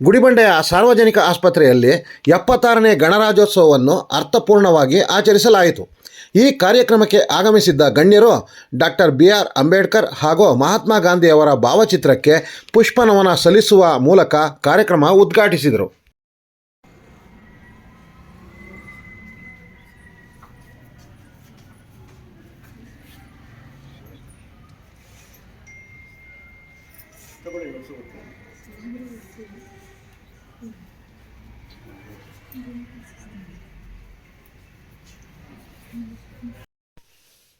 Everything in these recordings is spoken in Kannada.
ಗುಡಿಬಂಡೆಯ ಸಾರ್ವಜನಿಕ ಆಸ್ಪತ್ರೆಯಲ್ಲಿ ಎಪ್ಪತ್ತಾರನೇ ಗಣರಾಜ್ಯೋತ್ಸವವನ್ನು ಅರ್ಥಪೂರ್ಣವಾಗಿ ಆಚರಿಸಲಾಯಿತು. ಈ ಕಾರ್ಯಕ್ರಮಕ್ಕೆ ಆಗಮಿಸಿದ್ದ ಗಣ್ಯರು ಡಾಕ್ಟರ್ ಬಿ ಆರ್ ಅಂಬೇಡ್ಕರ್ ಹಾಗೂ ಮಹಾತ್ಮ ಗಾಂಧಿಯವರ ಭಾವಚಿತ್ರಕ್ಕೆ ಪುಷ್ಪನಮನ ಸಲ್ಲಿಸುವ ಮೂಲಕ ಕಾರ್ಯಕ್ರಮ ಉದ್ಘಾಟಿಸಿದರು.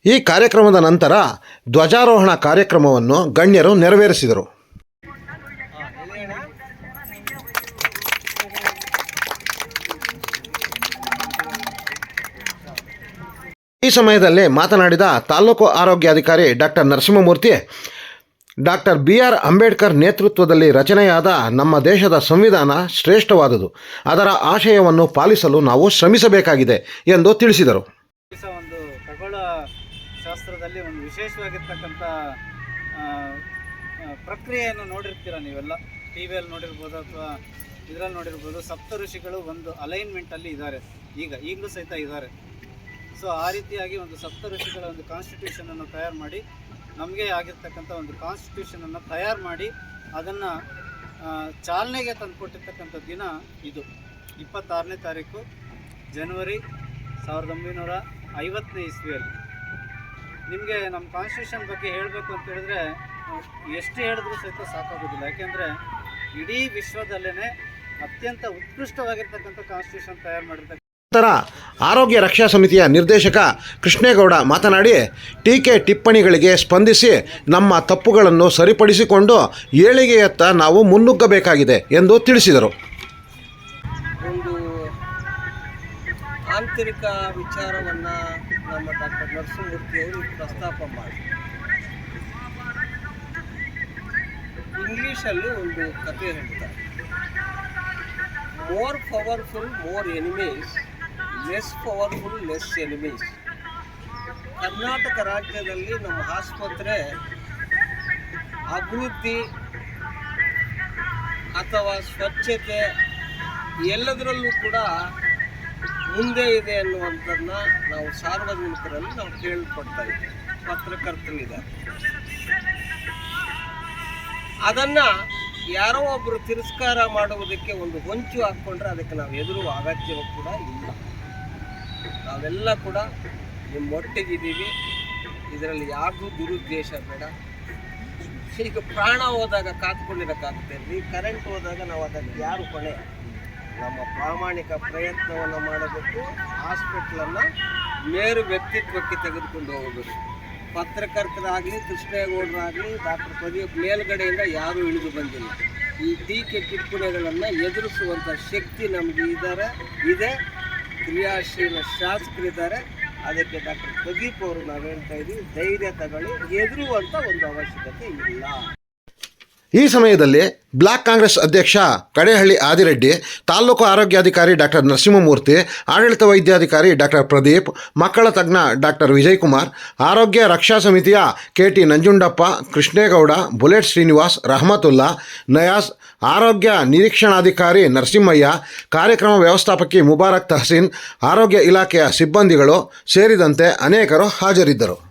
ಈ ಕಾರ್ಯಕ್ರಮದ ನಂತರ ಧ್ವಜಾರೋಹಣ ಕಾರ್ಯಕ್ರಮವನ್ನು ಗಣ್ಯರು ನೆರವೇರಿಸಿದರು. ಈ ಸಮಯದಲ್ಲಿ ಮಾತನಾಡಿದ ತಾಲೂಕು ಆರೋಗ್ಯಾಧಿಕಾರಿ doctor Narasimhamurthy doctor B R Ambedkar ನೇತೃತ್ವದಲ್ಲಿ ರಚನೆಯಾದ ನಮ್ಮ ದೇಶದ ಸಂವಿಧಾನ ಶ್ರೇಷ್ಠವಾದುದು. ಅದರ ಆಶಯವನ್ನು ಪಾಲಿಸಲು ನಾವು ಶ್ರಮಿಸಬೇಕಾಗಿದೆ ಎಂದು ತಿಳಿಸಿದರು. ಒಂದು ಖಗೋಳ ಶಾಸ್ತ್ರದಲ್ಲಿ ಒಂದು ವಿಶೇಷವಾಗಿರ್ತಕ್ಕಂಥ ಪ್ರಕ್ರಿಯೆಯನ್ನು ನೋಡಿರ್ತೀರ ನೀವೆಲ್ಲ? ಟಿ ವಿಯಲ್ಲಿ ನೋಡಿರ್ಬೋದು ಅಥವಾ ಇದರಲ್ಲಿ ನೋಡಿರ್ಬೋದು, ಸಪ್ತ ಋಷಿಗಳು ಒಂದು ಅಲೈನ್ಮೆಂಟಲ್ಲಿ ಇದ್ದಾರೆ. ಈಗ, ಈಗಲೂ ಸಹಿತ ಇದ್ದಾರೆ. ಸೊ, ಆ ರೀತಿಯಾಗಿ ಒಂದು ಸಪ್ತ ಋಷಿಗಳ ಒಂದು ಕಾನ್ಸ್ಟಿಟ್ಯೂಷನನ್ನು ತಯಾರು ಮಾಡಿ ನಮಗೆ ಆಗಿರ್ತಕ್ಕಂಥ ಒಂದು ಕಾನ್ಸ್ಟಿಟ್ಯೂಷನನ್ನು ತಯಾರು ಮಾಡಿ ಅದನ್ನು ಚಾಲನೆಗೆ ತಂದುಕೊಟ್ಟಿರ್ತಕ್ಕಂಥ ದಿನ ಇದು. ಇಪ್ಪತ್ತಾರನೇ ತಾರೀಕು, ಜನವರಿ ಸಾವಿರದ ಒಂಬೈನೂರ ಐವತ್ತನೇ ಇಸ್ವಿಯಲ್ಲಿ. ನಿಮಗೆ ನಮ್ಮ ಕಾನ್ಸ್ಟಿಟ್ಯೂಷನ್ ಬಗ್ಗೆ ಹೇಳಬೇಕು ಅಂತ ಹೇಳಿದ್ರೆ, ಎಷ್ಟು ಹೇಳಿದ್ರೂ ಸಹಿತ ಸಾಕಾಗೋದಿಲ್ಲ. ಯಾಕೆಂದರೆ, ಇಡೀ ವಿಶ್ವದಲ್ಲೇ ಅತ್ಯಂತ ಉತ್ಕೃಷ್ಟವಾಗಿರ್ತಕ್ಕಂಥ ಕಾನ್ಸ್ಟಿಟ್ಯೂಷನ್ ತಯಾರು ಮಾಡಿರ್ತಕ್ಕಂಥ ನಂತರ ಆರೋಗ್ಯ ರಕ್ಷಾ ಸಮಿತಿಯ ನಿರ್ದೇಶಕ ಕೃಷ್ಣೇಗೌಡ ಮಾತನಾಡಿ, ಟೀಕೆ ಟಿಪ್ಪಣಿಗಳಿಗೆ ಸ್ಪಂದಿಸಿ ನಮ್ಮ ತಪ್ಪುಗಳನ್ನು ಸರಿಪಡಿಸಿಕೊಂಡು ಏಳಿಗೆಯತ್ತ ನಾವು ಮುನ್ನುಗ್ಗಬೇಕಾಗಿದೆ ಎಂದು ತಿಳಿಸಿದರು. ಆಂತರಿಕ ವಿಚಾರವನ್ನು ನಮ್ಮ ಡಾಕ್ಟರ್ ನರಸಿಂಹಮೂರ್ತಿಯವರು ಪ್ರಸ್ತಾಪ ಮಾಡಿ ಇಂಗ್ಲೀಷಲ್ಲಿ ಒಂದು ಕಥೆ ಹೇಳ್ತಾರೆ. More powerful more enemies less powerful less enemies Karnataka ರಾಜ್ಯದಲ್ಲಿ ನಮ್ಮ ಆಸ್ಪತ್ರೆ ಅಭಿವೃದ್ಧಿ ಅಥವಾ ಸ್ವಚ್ಛತೆ ಎಲ್ಲದರಲ್ಲೂ ಕೂಡ ಮುಂದೆ ಇದೆ ಅನ್ನುವಂಥದ್ದನ್ನ ನಾವು ಸಾರ್ವಜನಿಕರಲ್ಲಿ ನಾವು ಕೇಳಿಕೊಡ್ತಾ ಇದ್ದೀವಿ. ಪತ್ರಕರ್ತರಿದ್ದಾರೆ ಅದನ್ನ ಯಾರೋ ಒಬ್ಬರು ತಿರಸ್ಕಾರ ಮಾಡುವುದಕ್ಕೆ ಒಂದು ಹೊಂಚು ಹಾಕ್ಕೊಂಡ್ರೆ ಅದಕ್ಕೆ ನಾವು ಎದುರು ಅಗತ್ಯವೂ ಕೂಡ ಇಲ್ಲ. ನಾವೆಲ್ಲ ಕೂಡ ನಿಮ್ಮ ಒಟ್ಟಿಗಿದ್ದೀವಿ ಇದರಲ್ಲಿ ಯಾರಿಗೂ ದುರುದ್ದೇಶ ಬೇಡ. ಈಗ ಪ್ರಾಣ ಹೋದಾಗ ಕಾತ್ಕೊಂಡಿರೋಕ್ಕಾಗ್ತೇವೆ ಕರೆಂಟ್ ಹೋದಾಗ ನಾವು ಅದಕ್ಕೆ ಯಾರು ಕೊನೆ? ನಮ್ಮ ಪ್ರಾಮಾಣಿಕ ಪ್ರಯತ್ನವನ್ನು ಮಾಡಬೇಕು. ಹಾಸ್ಪಿಟ್ಲನ್ನು ಮೇರು ವ್ಯಕ್ತಿತ್ವಕ್ಕೆ ತೆಗೆದುಕೊಂಡು ಹೋಗಬೇಕು. ಪತ್ರಕರ್ತರಾಗಲಿ ಕೃಷ್ಣೇಗೌಡರಾಗಲಿ ಡಾಕ್ಟರ್ ಪ್ರದೀಪ್ ಮೇಲ್ಗಡೆಯಿಂದ ಯಾರೂ ಇಳಿದು ಬಂದಿಲ್ಲ. ಈ ಟೀಕೆ ಟಿಪ್ಪಣಿಗಳನ್ನು ಎದುರಿಸುವಂಥ ಶಕ್ತಿ ನಮಗೆ ಇದ್ದಾರೆ ಇದೆ. ಕ್ರಿಯಾಶೀಲ ಶಾಸಕರಿದ್ದಾರೆ. ಅದಕ್ಕೆ ಡಾಕ್ಟರ್ ಪ್ರದೀಪ್ ಅವರು ನಾವು ಹೇಳ್ತಾ ಇದ್ದೀವಿ ಧೈರ್ಯ ತಗೊಳ್ಳಿ ಎದುರುವಂಥ ಒಂದು ಅವಶ್ಯಕತೆ ಇಲ್ಲ. ಈ ಸಮಯದಲ್ಲಿ ಬ್ಲಾಕ್ ಕಾಂಗ್ರೆಸ್ ಅಧ್ಯಕ್ಷ ಕಡೇಹಳ್ಳಿ ಆದಿರೆಡ್ಡಿ, ತಾಲೂಕು ಆರೋಗ್ಯಾಧಿಕಾರಿ ಡಾಕ್ಟರ್ ನರಸಿಂಹಮೂರ್ತಿ, ಆಡಳಿತ ವೈದ್ಯಾಧಿಕಾರಿ ಡಾಕ್ಟರ್ ಪ್ರದೀಪ್, ಮಕ್ಕಳ ತಜ್ಞ ಡಾಕ್ಟರ್ ವಿಜಯಕುಮಾರ್, ಆರೋಗ್ಯ ರಕ್ಷಾ ಸಮಿತಿಯ K T Nanjundappa, Krishnegowda, bullet Srinivas, Rahamatulla Nayaz ಆರೋಗ್ಯ ನಿರೀಕ್ಷಣಾಧಿಕಾರಿ ನರಸಿಂಹಯ್ಯ, ಕಾರ್ಯಕ್ರಮ ವ್ಯವಸ್ಥಾಪಕಿ ಮುಬಾರಕ್ ತಹಸೀನ್, ಆರೋಗ್ಯ ಇಲಾಖೆಯ ಸಿಬ್ಬಂದಿಗಳು ಸೇರಿದಂತೆ ಅನೇಕರು ಹಾಜರಿದ್ದರು.